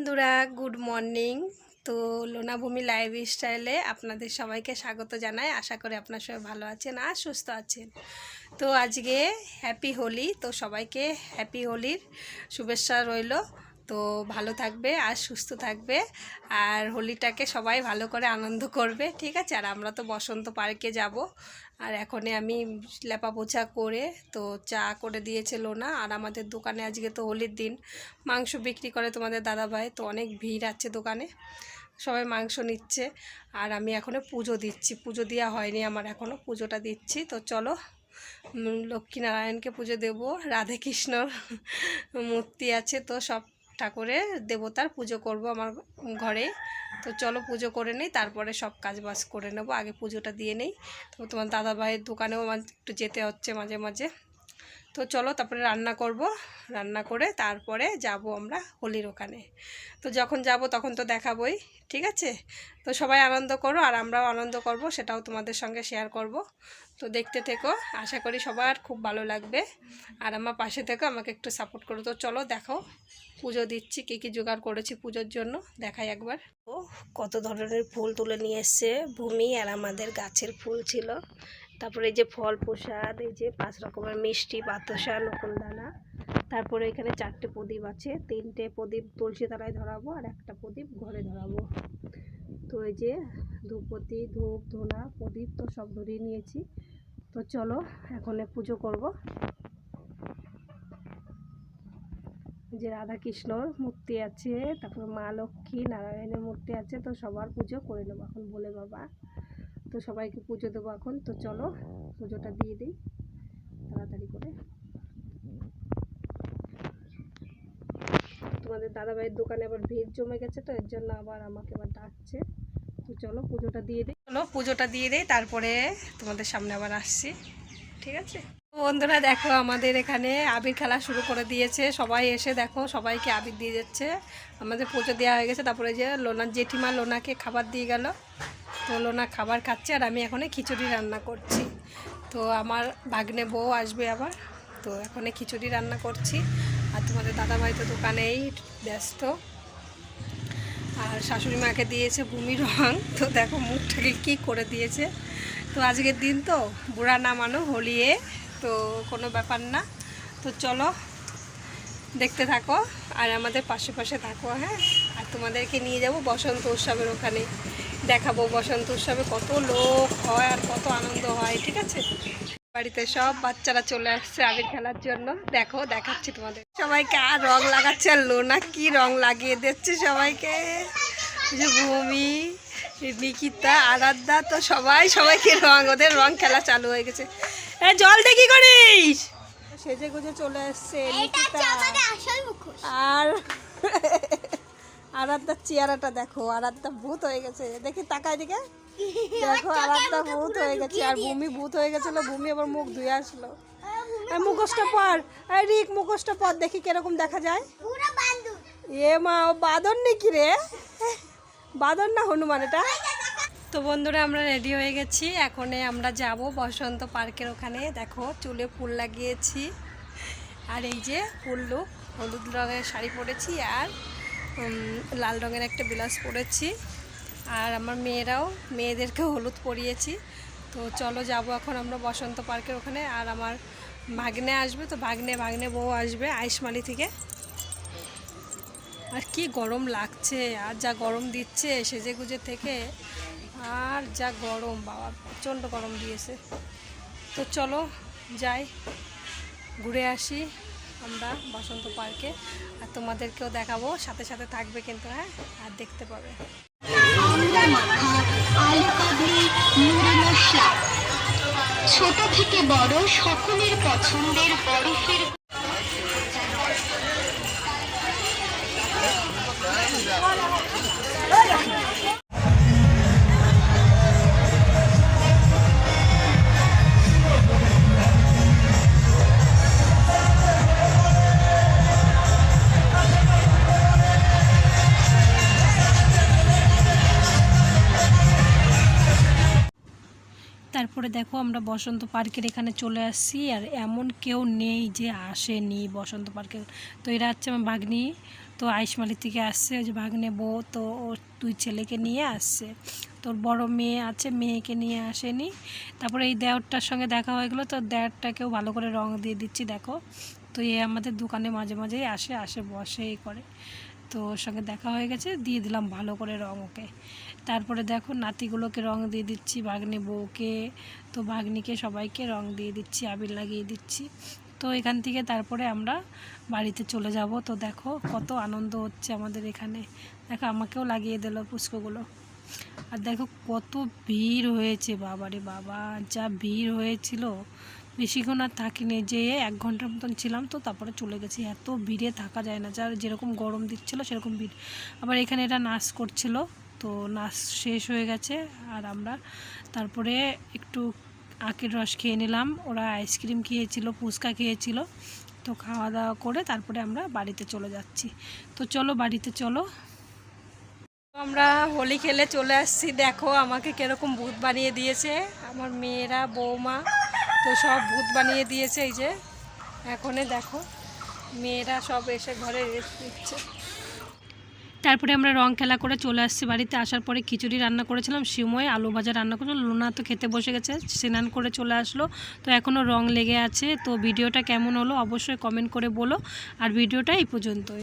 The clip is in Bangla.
বন্ধুরা গুড মর্নিং তো লোনাভূমি লাইফ স্টাইলে আপনাদের সবাইকে স্বাগত জানাই। আশা করি আপনার সবাই ভালো আছেন আর সুস্থ আছেন। তো আজকে হ্যাপি হোলি। তো সবাইকে হ্যাপি হোলির শুভেচ্ছা রইল। তো ভালো থাকবে আর সুস্থ থাকবে। আর হোলিটাকে সবাই ভালো করে আনন্দ করবে, ঠিক আছে? আর আমরা তো বসন্ত পার্কে যাব। আর এখনই আমি লেপা পোছা করে তো চা করে দিয়েছে না। আর আমাদের দোকানে আজকে তো হোলির দিন। মাংস বিক্রি করে তোমাদের দাদাভাই, তো অনেক ভিড় আছে দোকানে। সবাই মাংস নিচ্ছে। আর আমি এখনও পুজো দিচ্ছি। পুজো দেওয়া হয়নি আমার এখনও পুজোটা দিচ্ছি। তো চলো লক্ষ্মীনারায়ণকে পুজো দেবো। রাধে কৃষ্ণর মূর্তি আছে তো সব ঠাকুরের দেবতার পুজো করব আমার ঘরে। তো চলো পুজো করে নেই, তারপরে সব কাজ বাজ করে নেব। আগে পুজোটা দিয়ে নেই। তো তোমার দাদা ভাইয়ের দোকানেও আমার একটু যেতে হচ্ছে মাঝে মাঝে। তো চলো তারপরে রান্না করব। রান্না করে তারপরে যাব আমরা হোলির ওখানে। তো যখন যাব তখন তো দেখাবই, ঠিক আছে? তো সবাই আনন্দ করো আর আমরাও আনন্দ করব, সেটাও তোমাদের সঙ্গে শেয়ার করব। তো দেখতে থেকো, আশা করি সবার খুব ভালো লাগবে। আর আমার পাশে থেকো, আমাকে একটু সাপোর্ট করো। তো চলো দেখো পুজো দিচ্ছি, কী কী জোগাড় করেছি পুজোর জন্য, দেখাই একবার। ও কত ধরনের ফুল তুলে নিয়ে এসছে, ভূমি আর আমাদের গাছের ফুল ছিল। তারপরে এই যে ফল প্রসাদ, এই যে পাঁচ রকমের মিষ্টি, বাতাসা, নকুলদানা। তারপরে এখানে চারটে প্রদীপ আছে। তিনটে প্রদীপ তুলসী তলায় ধরাবো আর একটা প্রদীপ ঘরে ধরাবো। তো এই যে ধূপতি, ধূপ, ধুনা, প্রদীপ তো সব ধরিয়ে নিয়েছি। তো চলো, এখন পুজো করব। যে রাধা কৃষ্ণর মূর্তি আছে, তারপর মা লক্ষ্মী, নারায়ণের মূর্তি আছে, তো সবার পুজো করে নেব। এখন বলে বাবা। তো সবাইকে পুজো দেবো এখন। তো চলো, পুজোটা দিয়ে দিই। তাড়াতাড়ি করে। তোমাদের দাদাভাইয়ের দোকানে আবার ভিড় জমে গেছে তো, এর জন্য আবার আমাকে আবার ডাকছে। তো চলো, পুজোটা দিয়ে দিই। চলো, পুজোটা দিয়ে দিই, তারপরে তোমাদের সামনে আবার আসছি। ঠিক আছে? বন্ধুরা, দেখো, আমাদের এখানে আবির খেলা শুরু করে দিয়েছে। সবাই এসে দেখো, সবাইকে আবির দিয়ে যাচ্ছে। আমাদের পুজো দেওয়া হয়ে গেছে। তারপরে যে লোনার জেঠিমা লোনাকে খাবার দিয়ে গেল। তো লোনা খাবার খাচ্ছে আর আমি এখনই খিচুড়ি রান্না করছি। তো আমার ভাগ্নে বউ আসবে আবার। তো এখনই খিচুড়ি রান্না করছি। আর তোমাদের দাদাভাই তো দোকানেই ব্যস্ত। আর শাশুড়ি মাকে দিয়েছে ভূমি রং। তো দেখো মুখটাকে কী করে দিয়েছে। তো আজকের দিন তো বুড়া নামানো হলিয়ে। তো কোনো ব্যাপার না। তো চলো দেখতে থাকো। আর আমাদের পাশে পাশে থাকো হ্যাঁ। আর তোমাদেরকে নিয়ে যাব বসন্ত উৎসবের ওখানে। দেখাবো বসন্ত উৎসবে কত লোক হয় আর কত আনন্দ হয় ঠিক আছে? বাড়িতে সব বাচ্চারা চলে আসছে আবির খেলার জন্য। দেখো দেখাচ্ছি তোমাদের। সবাইকে আর রং লাগাচ্ছে আর লোনা কি রং লাগিয়ে দিচ্ছে সবাইকে। যে ভূমি নিকিতা আরাধ্যা তো সবাই সবাইকে রং ওদের রং খেলা চালু হয়ে গেছে। হ্যাঁ জল কি করিস? সেজে গুজে চলে এসছে নিকিতা। আর আরাধ্যা চেয়ারাটা দেখো আরাধ্যা ভূত হয়ে গেছে। দেখি তাকায় দিকে দেখো আরাধ্যা ভূত হয়ে গেছে আর ভূমি ভূত হয়ে গেছিল ভূমি আবার মুখ ধুয়ে আসলো। এই মুখোশটা পর এই রিক মুখোশটা পর দেখি কীরকম দেখা যায়। এ মা ও বাদর নাকি রে? বাদর না হনুমান এটা? তো বন্ধুরা আমরা রেডি হয়ে গেছি। এখন আমরা যাব বসন্ত পার্কের ওখানে। দেখো চুলে ফুল লাগিয়েছি। আর এই যে ফুল লুক হলুদ রঙের শাড়ি পরেছি আর লাল রঙের একটা ব্লাউজ পরেছি। আর আমার মেয়েরাও মেয়েদেরকে হলুদ পরিয়েছি। তো চলো যাব এখন আমরা বসন্ত পার্কের ওখানে। আর আমার ভাগ্নে আসবে, তো ভাগ্নে ভাগ্নে বউ আসবে আইসমালি থেকে। আর কি গরম লাগছে, আর যা গরম দিচ্ছে সেজে গুজে থেকে, আর যা গরম, বাবা, প্রচণ্ড গরম দিয়েছে। তো চলো যাই, ঘুরে আসি। আমরা বসন্ত পার্কে। আর তোমাদেরকেও দেখাবো, সাথে সাথে থাকবে কিন্তু হ্যাঁ? আর দেখতে পাবে। ছোট থেকে বড় সকলের পছন্দের বরফের তারপরে দেখো আমরা বসন্ত পার্কের এখানে চলে আসছি, আর এমন কেউ নেই যে আসেনি বসন্ত পার্কে। তো এরা হচ্ছে আমার ভাগ্নি, তো আইসমালি থেকে আসছে, ওই যে ভাগ্নে বউ, তো ওর দুই ছেলেকে নিয়ে আসছে। তোর বড় মেয়ে আছে, মেয়েকে নিয়ে আসেনি। তারপরে এই দেওরটার সঙ্গে দেখা হয়ে গেলো, তো দেওরটাকেও ভালো করে রং দিয়ে দিচ্ছি, দেখো। তো এ আমাদের দোকানে মাঝে মাঝেই আসে আসে, বসে এই করে। তো ওর সঙ্গে দেখা হয়ে গেছে, দিয়ে দিলাম ভালো করে রং ওকে। তারপরে দেখো নাতিগুলোকে রং দিয়ে দিচ্ছি, ভাগ্নে বউকে। তো ভাগ্নিকে সবাইকে রং দিয়ে দিচ্ছি, আবির লাগিয়ে দিচ্ছি। তো এখান থেকে তারপরে আমরা বাড়িতে চলে যাব। তো দেখো কত আনন্দ হচ্ছে আমাদের এখানে। দেখো আমাকেও লাগিয়ে দিল পুষ্পগুলো। আর দেখো কত ভিড় হয়েছে, বাবারে বাবা, যা ভিড় হয়েছিল। বেশিক্ষণ আর থাকিনি যে এক ঘণ্টার মতন ছিলাম তো, তারপরে চলে গেছি। এত ভিড়ে থাকা যায় না, যার যেরকম গরম দিচ্ছিল সেরকম ভিড়। আবার এখানে এটা নাচ করছিল, তো নাচ শেষ হয়ে গেছে, আর আমরা তারপরে একটু আখের রস খেয়ে নিলাম। ওরা আইসক্রিম খেয়েছিল, ফুচকা খেয়েছিল, তো খাওয়া দাওয়া করে তারপরে আমরা বাড়িতে চলে যাচ্ছি। তো চলো, বাড়িতে চলো। আমরা হোলি খেলে চলে আসছি, দেখো আমাকে কীরকম ভূত বানিয়ে দিয়েছে। আমার মেয়েরা, বৌমা তো সব ভূত বানিয়ে দিয়েছে এই যে। এখনে দেখো, মেয়েরা সব এসে ঘরে রেস্ট নিচ্ছে। তারপরে আমরা রং খেলা করে চলে আসছি বাড়িতে। আসার পরে খিচুড়ি রান্না করেছিলাম সিময় আলু ভাজা রান্না করেছিলাম। লুনা তো খেতে বসে গেছে, স্নান করে চলে আসলো। তো এখনও রং লেগে আছে। তো ভিডিওটা কেমন হলো অবশ্যই কমেন্ট করে বলো। আর ভিডিওটা এই পর্যন্তই।